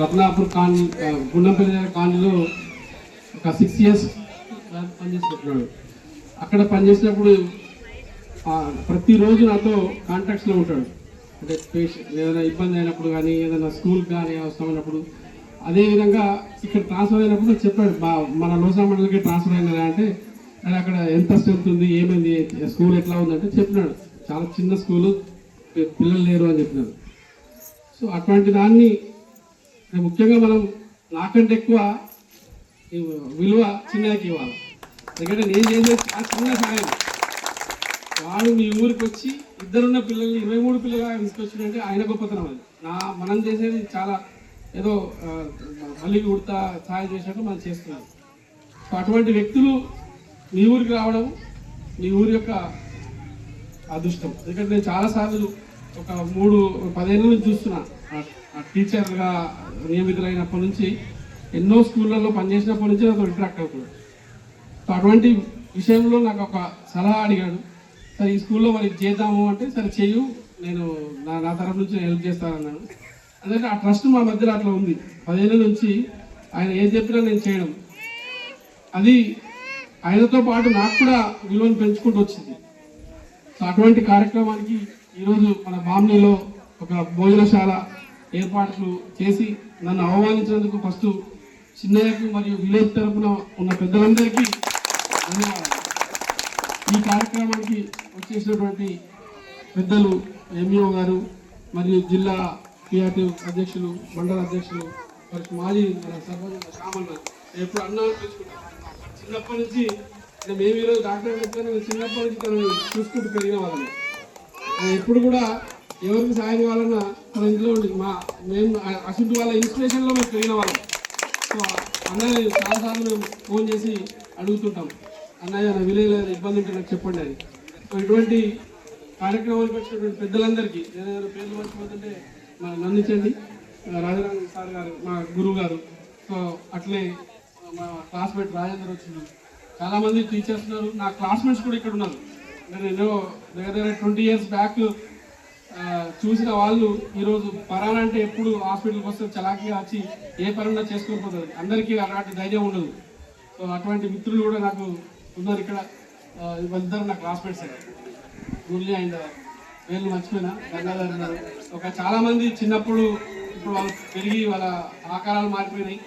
Ratnapur colony Gundampalli కాలనీలో ఒక six years పనిచేసినట్టున్నాడు. అక్కడ పనిచేసినప్పుడు ప్రతిరోజు నాతో కాంటాక్ట్స్లో ఉంటాడు. అంటే పేషెంట్ ఏదైనా ఇబ్బంది అయినప్పుడు కానీ ఏదైనా స్కూల్ కానీ అవసరమైనప్పుడు అదేవిధంగా ఇక్కడ ట్రాన్స్ఫర్ అయినప్పుడు చెప్పాడు మా మన లోసా మండలికి ట్రాన్స్ఫర్ అయినదా అంటే అక్కడ ఎంత స్ట్రెంత్ ఉంది ఏమైంది స్కూల్ ఎట్లా ఉందంటే చెప్పినాడు. చాలా చిన్న స్కూలు పిల్లలు లేరు అని చెప్పినాడు. సో అటువంటి దాన్ని ముఖ్యంగా మనం నాకంటే ఎక్కువ విలువ చిన్నకి ఇవ్వాలి. ఎందుకంటే నేను చేసేది చాలా చిన్న సహాయం. వాడు మీ ఊరికి వచ్చి ఇద్దరున్న పిల్లల్ని ఇరవై మూడు పిల్లలుగా తీసుకొచ్చిందంటే ఆయన గొప్పతనం అది. నా మనం చేసేది చాలా ఏదో మళ్ళీ ఉడతా సహాయం చేసినట్టు మనం చేస్తున్నాం. సో అటువంటి వ్యక్తులు మీ ఊరికి రావడం మీ ఊరి యొక్క అదృష్టం. ఎందుకంటే నేను చాలాసార్లు ఒక మూడు పదేళ్ళ నుంచి చూస్తున్నా. ఆ- టీచర్గా నియమితులైనప్పటి నుంచి ఎన్నో స్కూళ్ళల్లో పనిచేసినప్పటి నుంచి నాకు ఇంట్రాక్ట్ అవుతుంది. సో అటువంటి విషయంలో నాకు ఒక సలహా అడిగాడు. సరే ఈ స్కూల్లో మరి చేద్దాము అంటే సరే చేయు నేను నా నా తరఫు నుంచి హెల్ప్ చేస్తానన్నాను. అందుకే ఆ ట్రస్ట్ మా మధ్యలో అట్లా ఉంది. పదేళ్ళ నుంచి ఆయన ఏం చెప్పినా నేను చేయడం. అది ఆయనతో పాటు నాకు కూడా విలువను పెంచుకుంటూ వచ్చింది. సో అటువంటి కార్యక్రమానికి ఈరోజు మన బామ్నీలో ఒక భోజనశాల ఏర్పాట్లు చేసి నన్ను అవమానించినందుకు ఫస్ట్ చిన్నయ్యకు మరియు విలేజ్ తరఫున ఉన్న పెద్దలందరికీ ధన్యవాదాలు. ఈ కార్యక్రమానికి వచ్చేసినటువంటి పెద్దలు ఎంఈఓ గారు మరియు జిల్లా పిఆర్టీ అధ్యక్షులు మండల అధ్యక్షులు మరి మాజీ మన సర్పంచ్ శ్యామన్న ఎప్పుడు అన్నా చూసుకుంటాం చిన్నప్పటి నుంచి మేము ఈరోజు డాక్టర్ చెప్తాను చిన్నప్పటి నుంచి తను చూసుకుంటూ పెరిగిన వాళ్ళని ఇప్పుడు కూడా ఎవరికి సహాయం కావాలన్నా మన ఇంట్లో ఉండి మా మేము అసలు వాళ్ళ ఇన్స్పిరేషన్లో మేము పెరిగిన వాళ్ళం. సో అన్నయ్య చాలాసార్లు మేము ఫోన్ చేసి అడుగుతుంటాం. అన్నయ్య నా విలేజ్లో ఇబ్బంది ఉంటే నాకు చెప్పండి అని. సో ఇటువంటి కార్యక్రమానికి వచ్చినటువంటి పెద్దలందరికీ ఏదైనా పేర్లు మర్చిపోతుంటే మా నందించండి రాజరాజ సార్ గారు మా గురువు గారు. సో అట్లే మా క్లాస్మేట్ రాజేందర్ వచ్చింది చాలామంది టీచర్స్ ఉన్నారు. నా క్లాస్మేట్స్ కూడా ఇక్కడ ఉన్నారు. నేను దగ్గర దగ్గర ట్వంటీ ఇయర్స్ బ్యాక్ చూసిన వాళ్ళు ఈరోజు పరాన్ అంటే ఎప్పుడు హాస్పిటల్కి వస్తే చలాకీగా వచ్చి ఏ పనున్నా చేసుకొని పోతుంది అందరికీ అలాంటి ధైర్యం ఉండదు. సో అటువంటి మిత్రులు కూడా నాకు ఉన్నారు ఇక్కడ. వాళ్ళిద్దరు నాకు నా క్లాస్మేట్స్ మురళి అండ్ వేలు మర్చిపోయినా గంగాధర్ ఉన్నారు ఒక చాలామంది చిన్నప్పుడు ఇప్పుడు వాళ్ళు పెరిగి వాళ్ళ ఆకారాలు మారిపోయినాయి.